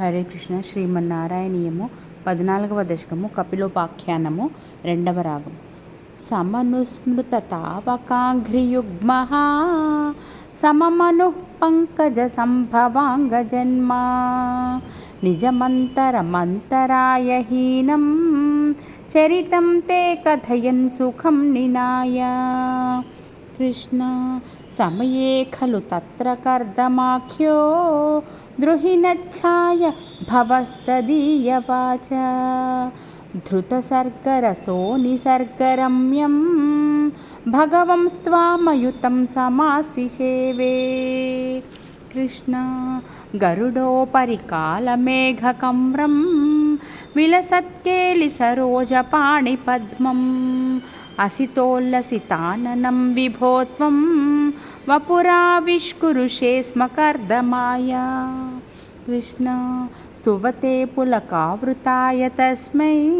హరే కృష్ణ శ్రీమన్నారాయణీయము పద్నాలుగవ దశకము కపిలోపాఖ్యానము రెండవ రాగం. సమనుస్మృత తావకాఘ్రియుగ్మ సమమను పంకజ సంభవాంగ జన్మ నిజమంతరమంతరాయహీనం చరితం తే కథయన్ సుఖం నినాయ. కృష్ణ సమయే ఖలు తత్ర కర్దమాఖ్యో ద్రుహిణఛాయ భవస్తదీయవాచ. ధృతసర్గరసో నిసర్గరమ్యం భగవంస్త్వామయుతం సమాసిషేవే కృష్ణ గరుడోపరి కాలమేఘకమ్రం విలసత్కేలి సరోజపాణిపద్మం అసితోల్లసితాననం విభోత్వం వపురావిష్కురుషే స్మ కర్దమాయా కృష్ణ స్తువతే పులకావృతాయ తస్మై.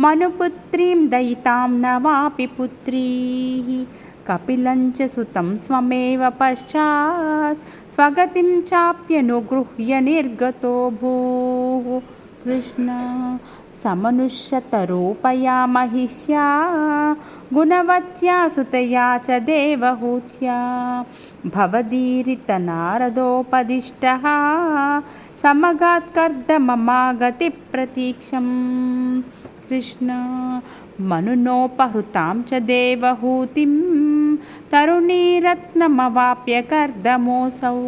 మనుపుత్రీం దయితాం నవాపి పుత్రీ. కపిలం చ సుతం స్వమేవ పశ్చాత్. స్వగతిం చాప్యనుగృహ్య నిర్గతో భూ. కృష్ణ సమనుష్యతరూపయా మహిష్యా గుణవత్యా సుతయా చ దేవహూత్యా భవదీరిత నారదోపదిష్ట సమగాత్కర్దమమాగతి ప్రతీక్షం కృష్ణ మనునోపహృతాం చ దేవహూతిం తరుణీరత్నమవాప్య కర్దమోసౌ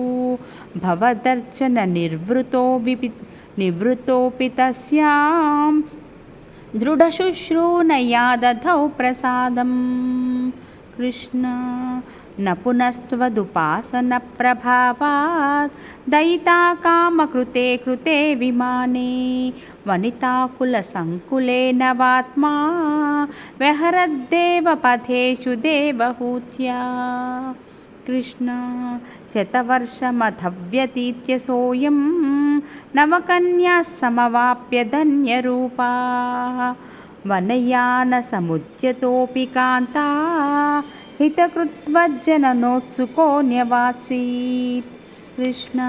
భవదర్శన నిర్వృతో విపి निवृत्तोऽपि तस्यां दृढशुश्रूणया दधौ प्रसादं कृष्ण न पुनस्त्वदुपासनप्रभावात् दयिता कामकृते कृते विमाने वनिताकुलसङ्कुलेन वात्मा व्यहरद्देवपथेषु देवहूत्या कृष्ण शतवर्षमथव्यतीत्य सोऽयं नवकन्याः समवाप्य धन्यरूपाः वनयानसमुद्यतोऽपि कान्ता हितकृत्वज्जननोत्सुको न्यवात्सीत् कृष्ण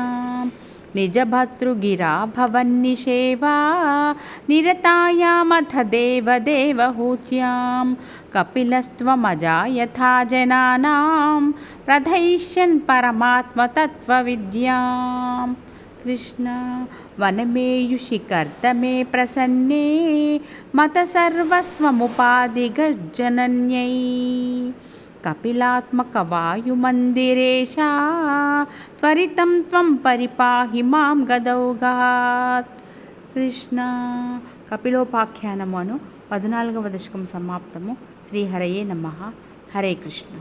निजभर्तृगिरा भवन्निषेवा निरतायामथ देवदेवहूत्यां कपिलस्त्वमजा यथा जनानां प्रधयिष्यन् परमात्मतत्त्वविद्यां కృష్ణ వనమేయుషికర్తమే ప్రసన్నే మత సర్వస్వముపాధిగజనన్యై కపిలాత్మక వాయుమందిరేశ త్వరితం త్వం పరిపాహి మాం గదౌగాత్ కృష్ణ కపిలోపాఖ్యానమును పద్నాలుగవ దశకం సమాప్తము. శ్రీహరయే నమ. హరే కృష్ణ.